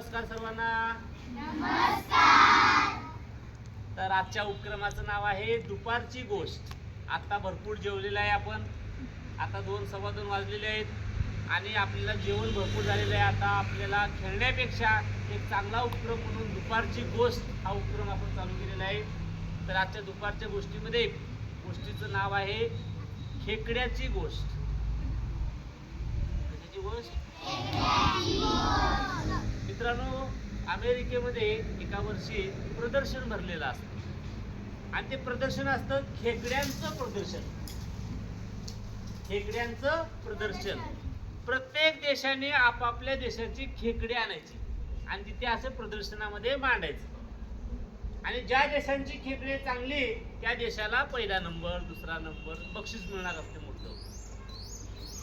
नमस्कार सर्वांना. तर आजच्या उपक्रमाचं नाव आहे दुपारची गोष्ट. आता भरपूर जेवलेलं आहे आपण. आता दोन सव्वा दोन वाजलेले आहेत. आणि आपल्याला जेवण भरपूर झालेलं आहे. आता आपल्याला खेळण्यापेक्षा एक चांगला उपक्रम म्हणून दुपारची गोष्ट हा उपक्रम आपण चालू केलेला आहे. तर आजच्या दुपारच्या गोष्टीमध्ये गोष्टीचं नाव आहे खेकड्याची गोष्ट. कशाची गोष्ट. अमेरिकेमध्ये एका वर्षी प्रदर्शन भरलेलं असतं. आणि ते प्रदर्शन असतं खेकड्यांचं प्रदर्शन. खेकड्यांचं प्रदर्शन. प्रत्येक देशाने आपापल्या देशाची खेकडे आणायची. आणि तिथे असं प्रदर्शनामध्ये मांडायचं. आणि ज्या देशांची खेकडे चांगली त्या देशाला पहिला नंबर दुसरा नंबर बक्षीस मिळणार असते मोठं.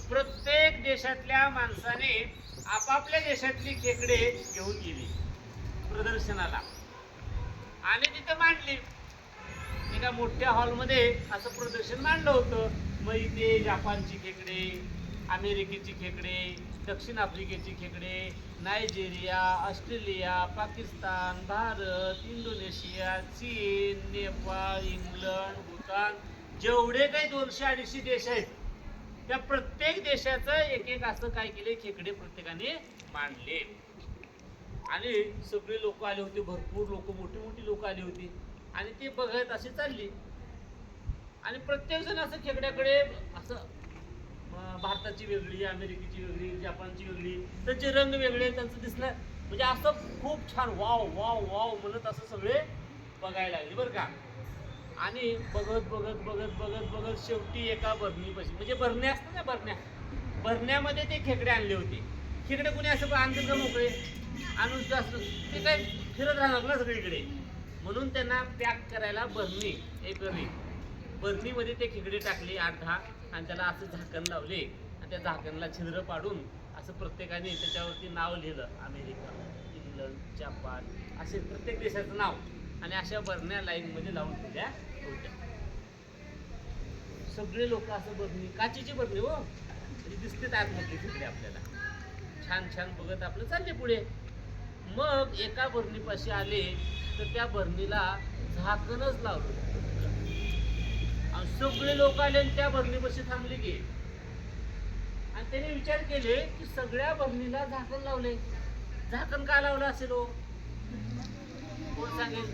प्रत्येक देशातल्या माणसाने आपापल्या देशातली खेकडे घेऊन गेली प्रदर्शनाला. आणि तिथं मांडली. एका मोठ्या हॉलमध्ये असं प्रदर्शन मांडलं होतं. मग इथे जपानची खेकडे अमेरिकेची खेकडे दक्षिण आफ्रिकेची खेकडे Nigeria Australia Pakistan Bharat Indonesia चीन नेपाळ इंग्लंड भूतान जेवढे काही दोनशे अडीचशे देश आहेत त्या प्रत्येक देशाचं एक एक असं काय केले खेकडे प्रत्येकाने मांडले. आणि सगळे लोक आले होते भरपूर लोक मोठी मोठी लोक आली होती. आणि ते बघत अशी चालली. आणि प्रत्येक जण असं खेकड्याकडे असं भारताची वेगळी अमेरिकेची वेगळी जपानची वेगळी त्यांचे रंग वेगळे त्यांचं दिसलं. म्हणजे असं खूप छान वाव वाव वाव म्हणत असं सगळे बघायला लागले बरं का. आणि बघत बघत बघत बघत बघत शेवटी एका भरणीपाशी म्हणजे भरण्या असतात ना भरण्या भरण्यामध्ये ते खेकडे आणले होते. खेकडे कोणी असं आणतील का मोकळे? आणून जास्त ते काय फिरत राहणार ना सगळीकडे. म्हणून त्यांना पॅक करायला बरणी एक बरणी. बरणीमध्ये ते खेकडे टाकले आठ दहा आणि त्याला असं झाकण लावले. आणि त्या झाकणला छिद्र पाडून असं प्रत्येकाने त्याच्यावरती नाव लिहिलं. अमेरिका इंग्लंड जपान असे प्रत्येक देशाचं नाव. आणि अशा बरण्या लाईनमध्ये लावून दिल्या होत्या. सगळे लोक असं बरणी काचेची बरणी हो. दिसते आतमधली तिकडे आपल्याला. छान छान बघत आपलं. चालले पुढे. मग एका बरणीपाशी आले तर त्या बरणीला झाकणच लावलं. आणि सगळे लोक आले आणि त्या बरणीपाशी थांबले गे. आणि त्याने विचार केले की सगळ्या बरणीला झाकण लावले झाकण का लावलं असेल हो? कोण सांगेल?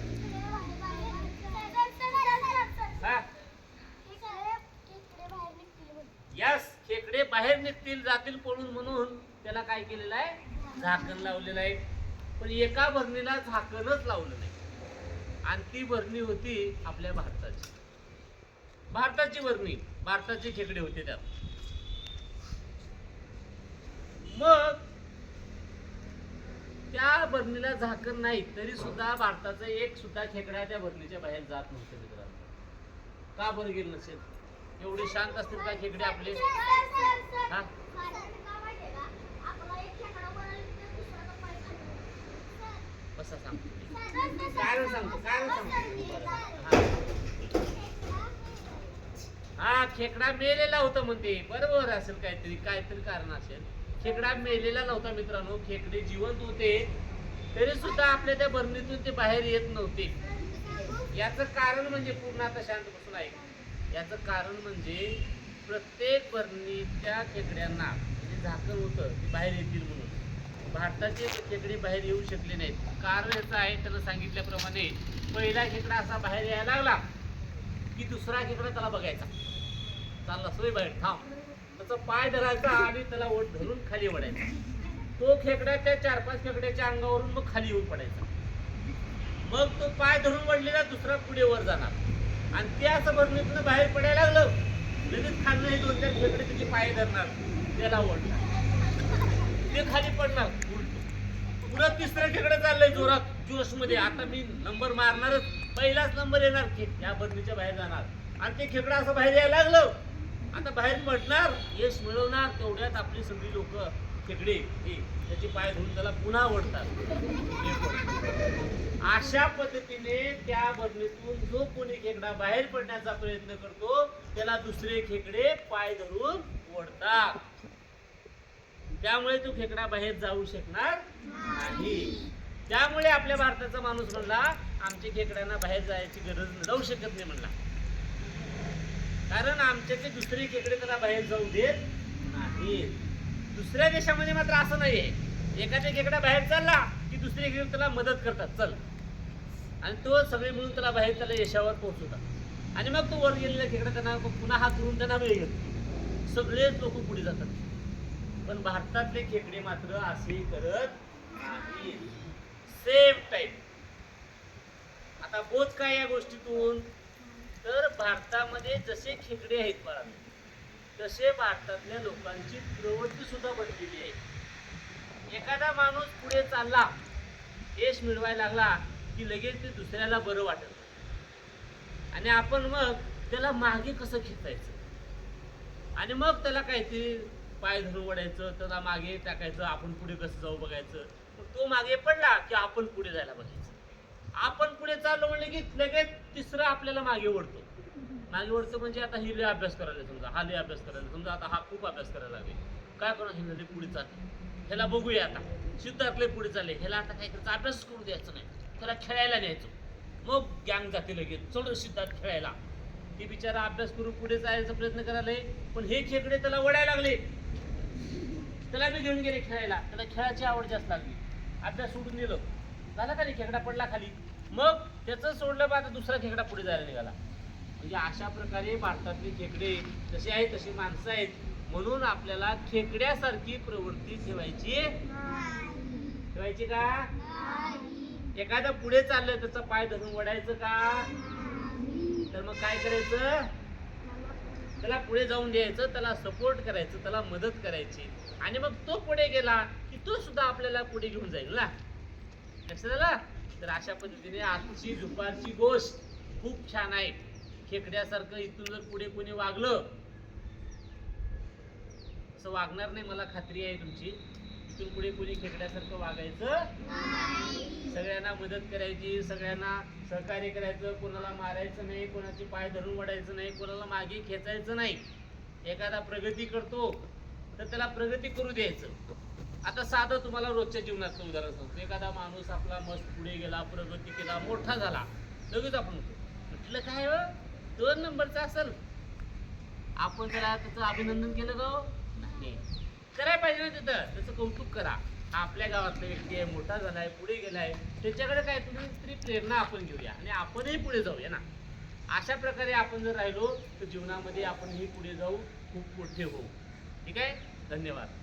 हा? यस खेकडे बाहेर निघतील जातील पळून म्हणून. त्याला काय केलेलं आहे? झाकण लावलेलं आहे. पण एका भरणीला झाकणच लावलं नाही. आणि ती भरणी होती आपल्या भारताची. भारताची भरणी भारताचे खेकडे होते त्यात. मग त्या भरणीला झाकण नाही तरी सुद्धा भारताचं एक सुद्धा खेकडा त्या भरणीच्या बाहेर जात नव्हतं मित्रांनो. का बरं गेलं नसेल? एवढे शांत असतील का खेकडे आपले? हा? बसा सांगतो? कारण सांगतो? कारण सांगतो हा. हा खेकडा मेलेला होता म्हणते. बरोबर असेल काहीतरी काहीतरी कारण असेल. खेकडा मेलेला नव्हता मित्रांनो. खेकडे जिवंत होते. तरी सुद्धा आपल्या त्या बरणीतून ते बाहेर येत नव्हते. याचं कारण म्हणजे पूर्ण आता शांत बसून आहे याचं कारण म्हणजे प्रत्येक बरणीच्या खेकड्यांना म्हणजे झाकण होतं ते बाहेर येतील म्हणून. भारताचे खेकडे बाहेर येऊ शकले नाहीत. कारण याचं आहे त्यानं सांगितल्याप्रमाणे पहिला खेकडा असा बाहेर यायला लागला की दुसरा खेकडा त्याला बघायचा. चालला सोय बाहेर थांब. त्याचा पाय धरायचा आणि त्याला ओढ धरून खाली ओढायचा. तो खेकडा त्या चार पाच खेकड्याच्या अंगावरून मग खाली येऊन पडायचा. मग तो पाय धरून वडलेला दुसरा पुढे वर जाणार. आणि ते असं बाहेर पडायला लागलं. लगेच खाल्लं हे दोन चार खेकडे त्याचे पाय धरणार. त्याला ओढणार. ते खाली पडणार. उलट. पुढं तिसरं खेकडं चाललंय जोरात. जोशमध्ये आता मी नंबर मारणारच. पहिलाच नंबर येणार. या बदलीच्या बाहेर जाणार. आणि ते खेकडं असं बाहेर यायला लागलं. आता बाहेर पडणार यश मिळवणार तेवढ्यात आपली सगळी लोक खेकडे त्याची त्याचे पाय धुवून त्याला पुन्हा ओढतात. अशा पद्धतीने त्या बदलीतून जो कोणी खेकडा बाहेर पडण्याचा प्रयत्न करतो त्याला दुसरे खेकडे पाय धरून ओढतात. त्यामुळे तो खेकडा बाहेर जाऊ शकणार नाही. त्यामुळे आपल्या भारताचा माणूस म्हणला आमच्या खेकड्यांना बाहेर जायची गरज जाऊ शकत नाही म्हणला. कारण आमच्याकडे दुसरे खेकडे त्याला बाहेर जाऊ देत नाही. दुसऱ्या देशामध्ये मात्र असं नाहीये. एखाद्या खेकडा बाहेर चालला की दुसरे खेकडे त्याला मदत करतात. चल. आणि तो सगळे मिळून त्याला बाहेर त्याला यशावर पोहोचवतात. आणि मग तो वर गेलेला खेकडा त्यांना पुन्हा हात धरून त्यांना वेळ घेतो सगळेच लोक पुढे जातात. पण भारतातले खेकडे मात्र असे करत नाहीत. सेम टाईप आता बोध काय या गोष्टीतून? तर भारतामध्ये जसे खेकडे आहेत बाळा तसे भारतातल्या लोकांची प्रवृत्ती सुद्धा बनलेली आहे. एखादा माणूस पुढे चालला यश मिळवायला लागला की लगेच ते दुसऱ्याला बरं वाटत. आणि आपण मग त्याला मागे कसं खेचायचं? आणि मग त्याला काहीतरी पाय धरून ओढायचं त्याला मागे टाकायचं आपण पुढे कसं जाऊ बघायचं. मग तो मागे पडला की आपण पुढे जायला बघायचं. आपण पुढे चाललो म्हणलं की लगेच तिसरं आपल्याला मागे ओढतो. मागे ओढतो म्हणजे आता ही लय अभ्यास करायला समजा हा लय अभ्यास करायला समजा आता हा खूप अभ्यास करायला लागेल. काय करणार हे नदी पुढे चालते ह्याला बघूया आता. सिद्धार्थले पुढे चालले. ह्याला आता काय करायचं? अभ्यास करू द्यायचं नाही. त्याला खेळायला न्यायचं. मग गँग जाते लगेच. चढ सिद्धार्थ खेळायला. ती बिचारा अभ्यास करून पुढे जायचा प्रयत्न करायला पण हे खेकडे त्याला वडायला लागले. त्याला बी घेऊन गेले खेळायला. त्याला खेळाची आवड जास्त लागली. अभ्यास सोडून दिलं. झाला खाली खेकडा पडला खाली? मग त्याचं सोडलं बा आता दुसरा खेकडा पुढे जायला निघाला. म्हणजे अशा प्रकारे भारतातले खेकडे जसे आहेत तशी माणसं आहेत. म्हणून आपल्याला खेकड्यासारखी प्रवृत्ती ठेवायची ठेवायची का? एखादं पुढे चाललं त्याचा पाय धरून वडायचं का? तर मग काय करायचं? त्याला पुढे जाऊन द्यायचं त्याला सपोर्ट करायचं त्याला मदत करायची. आणि मग तो पुढे गेला की तो सुद्धा आपल्याला पुढे घेऊन जाईल ना? लक्षात आलं? तर अशा पद्धतीने आजची दुपारची गोष्ट खूप छान आहे. खेकड्यासारखं इथून जर पुढे कोणी वागलं असं वागणार नाही मला खात्री आहे तुमची. इथून पुढे कोणी खेकड्यासारखं वागायचं सगळ्यांना मदत करायची सगळ्यांना सहकार्य करायचं कोणाला मारायचं नाही कोणाचे पाय धरून वडायचं नाही कोणाला मागे खेचायचं नाही. एखादा प्रगती करतो तर त्याला प्रगती करू द्यायचं. आता साधं तुम्हाला रोजच्या जीवनाचं उदाहरण सांगतो. एखादा माणूस आपला मस्त पुढे गेला प्रगती केला मोठा झाला लगेच आपण म्हणतो, म्हटलं काय हो? दोन नंबरचा असेल. आपण त्याला त्याचं अभिनंदन केलं का हो? नाही. करायला पाहिजे ना तिथं. त्याचं कौतुक करा. हा आपल्या गावातला व्यक्ती आहे मोठा झालाय पुढे गेलाय. त्याच्याकडे काय तुम्ही तरी प्रेरणा आपण घेऊया आणि आपणही पुढे जाऊया ना. अशा प्रकारे आपण जर राहिलो तर जीवनामध्ये आपणही पुढे जाऊ खूप मोठे होऊ. ठीक आहे? धन्यवाद.